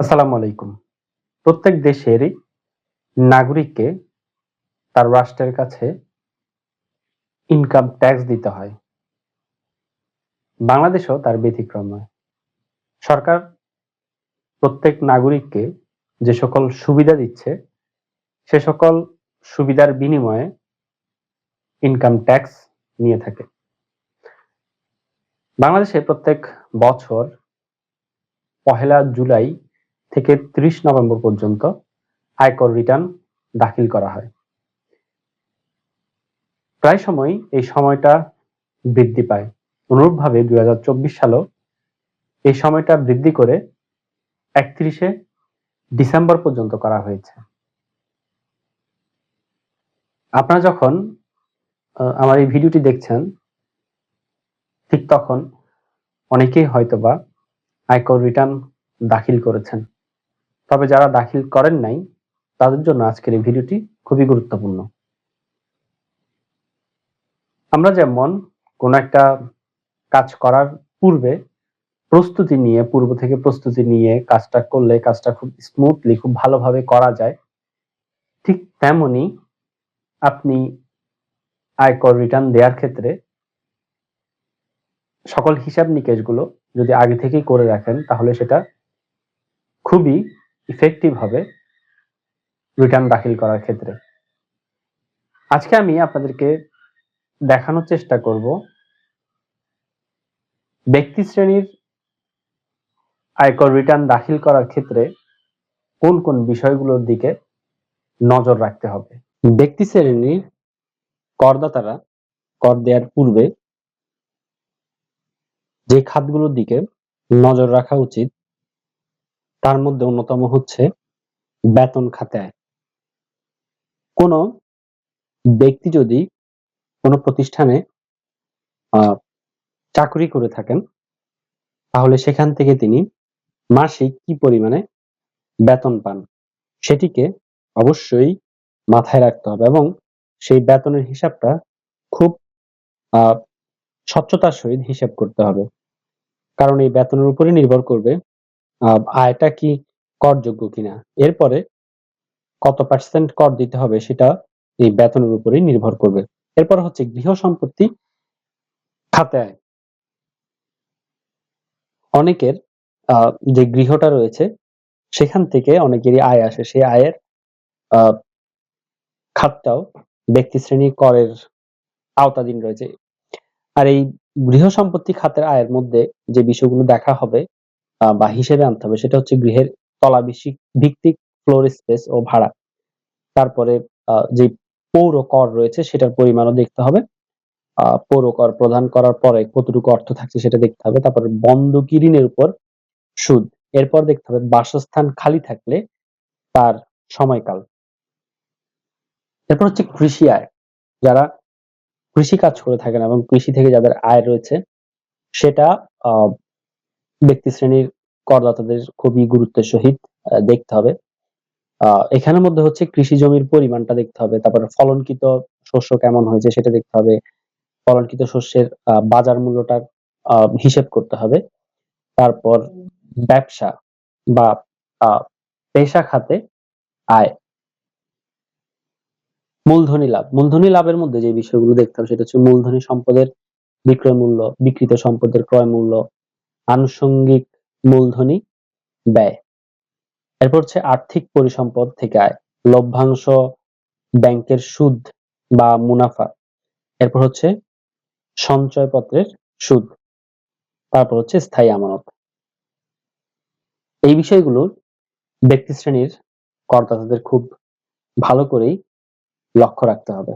আসসালামু আলাইকুম। প্রত্যেক দেশেরই নাগরিককে তার রাষ্ট্রের কাছে ইনকাম ট্যাক্স দিতে হয়। বাংলাদেশও তার ব্যতিক্রম নয়। সরকার প্রত্যেক নাগরিককে যে সকল সুবিধা দিচ্ছে, সে সকল সুবিধার বিনিময়ে ইনকাম ট্যাক্স নিয়ে থাকে। বাংলাদেশে প্রত্যেক বছর পহেলা জুলাই থেকে ত্রিশ নভেম্বর পর্যন্ত আয়কর রিটার্ন দাখিল করা হয়। প্রায় সময় এই সময়টা বৃদ্ধি পায়। অনুরূপভাবে দুই হাজার চব্বিশ সালেও এই সময়টা বৃদ্ধি করে একত্রিশে ডিসেম্বর পর্যন্ত করা হয়েছে। আপনারা যখন আমার এই ভিডিওটি দেখছেন, ঠিক তখন অনেকেই হয়তোবা আয়কর রিটার্ন দাখিল করেছেন। তবে যারা দাখিল করেন নাই, তাদের জন্য আজকের এই ভিডিওটি খুবই গুরুত্বপূর্ণ। আমরা যেমন কোন একটা কাজ করার পূর্বে প্রস্তুতি নিয়ে, পূর্ব থেকে প্রস্তুতি নিয়ে কাজটা করলে কাজটা খুব স্মুথলি খুব ভালোভাবে করা যায়, ঠিক তেমনি আপনি আয়কর রিটার্ন দেওয়ার ক্ষেত্রে সকল হিসাব নিকেশগুলো যদি আগে থেকেই করে রাখেন, তাহলে সেটা খুবই ইফেক্টিভ হবে রিটার্ন দাখিল করার ক্ষেত্রে। আজকে আমি আপনাদেরকে দেখানোর চেষ্টা করব ব্যক্তি শ্রেণির আয়কর রিটার্ন দাখিল করার ক্ষেত্রে কোন কোন বিষয়গুলোর দিকে নজর রাখতে হবে। ব্যক্তি শ্রেণির করদাতারা কর দেওয়ার পূর্বে যে খাতগুলোর দিকে নজর রাখা উচিত তার মধ্যে অন্যতম হচ্ছে বেতন খাতে কোন ব্যক্তি যদি কোনো প্রতিষ্ঠানে চাকরি করে থাকেন, তাহলে সেখান থেকে তিনি মাসিক কি পরিমাণে বেতন পান, সেটিকে অবশ্যই মাথায় রাখতে হবে এবং সেই বেতনের হিসাবটা খুব আহ স্বচ্ছতার সহিত হিসাব করতে হবে। কারণ এই বেতনের উপরে নির্ভর করবে আয়টা কি করযোগ্য কিনা? এরপরে কত পার্সেন্ট কর দিতে হবে সেটা এই বেতনের উপরেই নির্ভর করবে। এরপর হচ্ছে গৃহ সম্পত্তি খাতে আয়। অনেকের যে গৃহটা রয়েছে, সেখান থেকে অনেকেরই আয় আসে। সেই আয়ের খাতটাও ব্যক্তি শ্রেণি করের আওতাধীন রয়েছে। আর এই গৃহ সম্পত্তি খাতের আয়ের মধ্যে যে বিষয়গুলো দেখা হবে বা হিসেবে আনতে হবে, সেটা হচ্ছে গৃহের তলা ভিত্তিক ফ্লোর স্পেস ও ভাড়া। তারপরে যে পৌর কর রয়েছে, সেটার পরিমাণও দেখতে হবে। পৌর কর প্রদান করার পরে কতটুকু অর্থ থাকছে সেটা দেখতে হবে। তারপরে বন্ধকি ঋণের উপর সুদ। এরপর দেখতে হবে, বাসস্থান খালি থাকলে তার সময়কাল। এরপর হচ্ছে কৃষি আয়। যারা কৃষি কাজ করে থাকেন এবং কৃষি থেকে যাদের আয় রয়েছে, সেটা ব্যক্তি শ্রেণির করদাতাদের খুবই গুরুত্বের সহিত দেখতে হবে। আহ, এখানের মধ্যে হচ্ছে কৃষি জমির পরিমাণটা দেখতে হবে, তারপরে ফলনকৃত শস্য কেমন হয়েছে সেটা দেখতে হবে, ফলনকৃত শস্যের বাজার মূল্যটার হিসেব করতে হবে। তারপর ব্যবসা বা পেশা খাতে আয়। মূলধনী লাভ। মূলধনী লাভের মধ্যে যে বিষয়গুলো দেখতে হবে সেটা হচ্ছে মূলধনী সম্পদের বিক্রয় মূল্য বিকৃত সম্পদের ক্রয় মূল্য আনুষঙ্গিক মূলধনী ব্যয়। এরপর হচ্ছে আর্থিক পরিসম্পদ থেকে আয়, লভ্যাংশ ব্যাংকের সুদ বা মুনাফা। এরপর হচ্ছে সঞ্চয়পত্রের সুদ। তারপর হচ্ছে স্থায়ী আমানত। এই বিষয়গুলো ব্যক্তি শ্রেণির করদাতাদের খুব ভালো করেই লক্ষ্য রাখতে হবে।